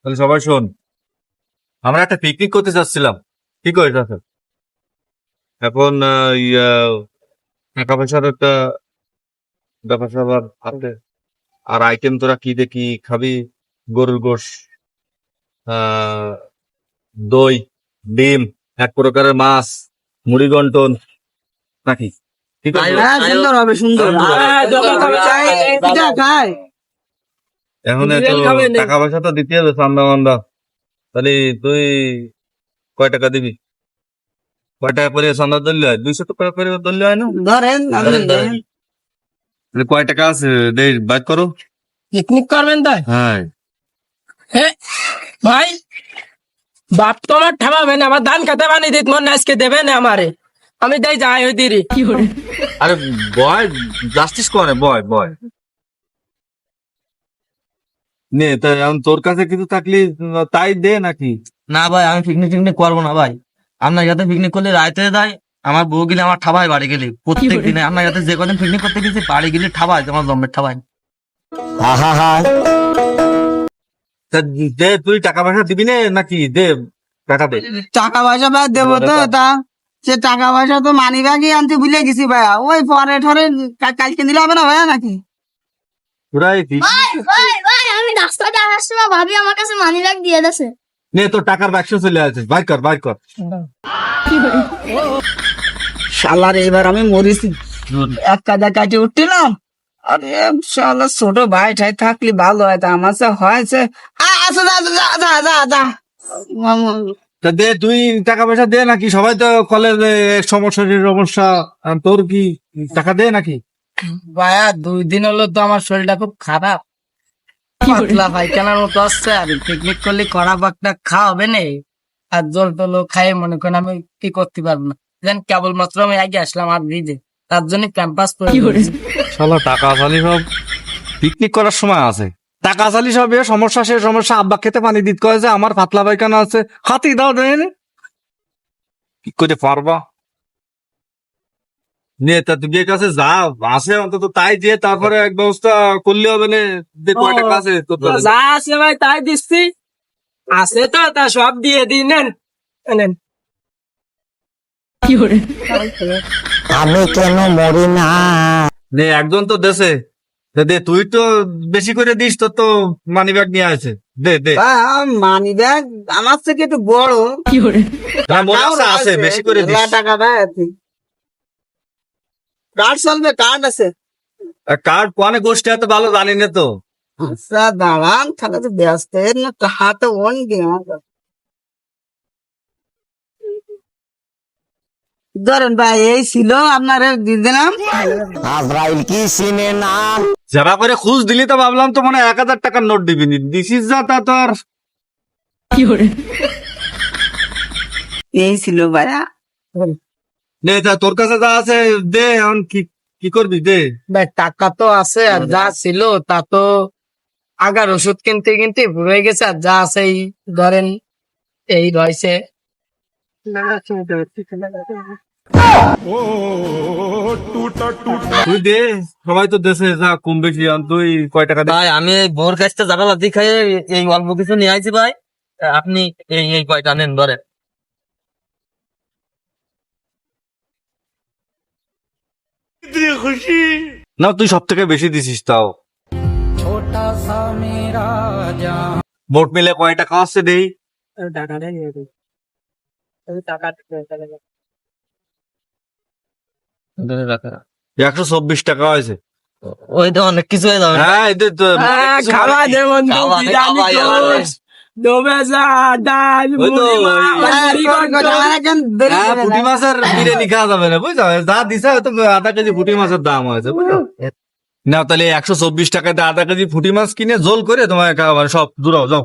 তাহলে সবাই শোন আমরা একটা পিকনিক করতে চাচ্ছিলাম কি করিস এখন ইয়া, টাকা পয়সার একটা ব্যাপার স্যাপার আছে। আর আইটেম তোরা কি দেখি খাবি? গরুর গোশ আহ, দই ডিম এক প্রকারের মাছ মুড়ি গন্টন নাকি? ঠিক আছে হ্যাঁ সুন্দর হবে সুন্দর হ্যাঁ, জমা খাবে, চাই, খাবে, পিঠা খায় এখন না। টাকা পয়সা তো দিতে হবে চান্দা মান্দা তাহলে তুই কয় টাকা দিবি? কয় টাকা করে চান্দা ধরলে হয়? দুইশো টাকা করে ধরলে হয় না? ধরেন কয় টাকা আছে? দে বাইক করো। পিকনিক করবেন তাই হ্যাঁ। ভাই বাপ তো আমার ঠামাবে না আমার ধান কাতে বানিয়ে দিত মনে আজকে দেবে না আমারে। আমি তাই যাই ওই দিরি। আরে বয় জাস্টিস করে বয় বয়। নে তা এখন তোর কাছে কিছু থাকলে তাই দে নাকি? না ভাই আমি পিকনিক টিকনিক করব না ভাই। আপনার সাথে পিকনিক করলে রাইতে দেয় আমার বউ গেলে আমার ঠাবাই বাড়ি গেলে। প্রত্যেক দিনে আপনার সাথে যে কদিন পিকনিক করতে গেছি বাড়ি গেলে ঠাবাই তোমার জম্মের ঠাবাই দে তুই টাকা পয়সা দিবি না নাকি? দে টাকা দে। টাকা পয়সা ভাই দেবো তো তা। সে টাকা পয়সা তো মানি ব্যাগই আনতে ভুলে গেছি ভাইয়া ওই পরে ঠরে কালকে দিলে হবে না ভাইয়া নাকি? তোরা রাস্তাতে আসার সময় ভাবি আমার কাছে মানি ব্যাগ দিয়ে দিয়েছে নে তোর টাকার বাক্স চলে আসে বাইর কর বাইর কর। শালার এবার আমি মরিছি। এক কাজা কাটে উঠছিলাম। আরে শালা ছোট ভাই ঠাই থাকলে ভালো হয় তা আমার সে হয়েছে। আ- যা যা যা যা যা তা দে তুই টাকা পয়সা দে নাকি? সবাই তো কলেজে সমস্যা সমস্যা তোর কি টাকা দে নাকি? ভাইয়া দুই দিন হলো তো আমার শরীরটা খুব খারাপ। পাতলা পায়খানার মতো আসছে? আর পিকনিক করলে কড়া বাকটা খাওয়া হবে না। আর জল টল খাই মনে করেন আমি কি করতে পারব না। যেন কেবলমাত্র আমি আগে আসলাম আর ব্রিজে তার জন্য ক্যাম্পাস করে। শালা টাকা চালি সব পিকনিক করার সময় আছে। টাকা চালি সব এ সমস্যা সে সমস্যা। আব্বা খেতে পানি দিতে যে আমার পাতলা পায়খানা আছে। হাতি দাও দেন। কি করে পারবা? নে তা তুমি কাছে যা আছে অন্তত তাই দিয়ে তারপরে এক ব্যবস্থা করলে হবে না যে কাছে? যা আছে ভাই তাই দিচ্ছি। আছে তো তা সব দিয়ে দিই নেন। নেন। আমি কেন মরি না? নে একজন তো দেশে দে তুই তো বেশি করে দিস তোর তো মানি ব্যাগ নিয়ে আছে দে দে। মানি ব্যাগ আমার থেকে একটু বড়। কি মনে আছে, আছে বেশি করে দিস। টাকা দেয় কার্ড চলবে কার্ড আছে? কার্ড কোয়ানে গোষ্ঠী এত ভালো জানি না তো? আচ্ছা দাঁড়ান তাহলে তো ব্যস্ত। না হাতে অন ধরেন ভাই এই ছিল আপনার দিয়ে দিলাম যারা করে খুঁজ দিলি তো ভাবলাম তো মনে হয় এক হাজার টাকার নোট দিবি নি দিছিস যা তা তো আর এই ছিল ভাইয়া। নে তা তোর কাছে যা আছে দে এখন কি কি করবি? দে। ভাই টাকা তো আছে আর যা ছিল তা তো আগার ওষুধ কিনতে কিনতে হয়ে গেছে আর যা আছে এই ধরেন এই রয়েছে। তুই দে সবাই তো দেশে যা কম বেশি তুই কয় টাকা ভাই আমি এই বোর কাছটা যারা লাদি খাই এই অল্প কিছু নিয়ে আইছি ভাই। আপনি এই এই কয়টা নেন ধরে না তুই সব থেকে বেশি দিছিস তাও। মোট মিলে কয় টাকা আসছে দেই একশো চব্বিশ টাকা হয়েছে। ওই তো অনেক কিছু হয়ে যাবে। হ্যাঁ এদের তো খাওয়া যেমন হ্যাঁ পুঁটি মাছের বিরিয়ানি খাওয়া যাবে না বুঝছ? যা দিছে হয়তো আধা কেজি পুঁটি মাছের দাম হয়েছে বুঝছ? না তাহলে একশো চব্বিশ টাকাতে আধা কেজি ফুটি মাছ কিনে জোল করে তোমার সব দূরাও যাও।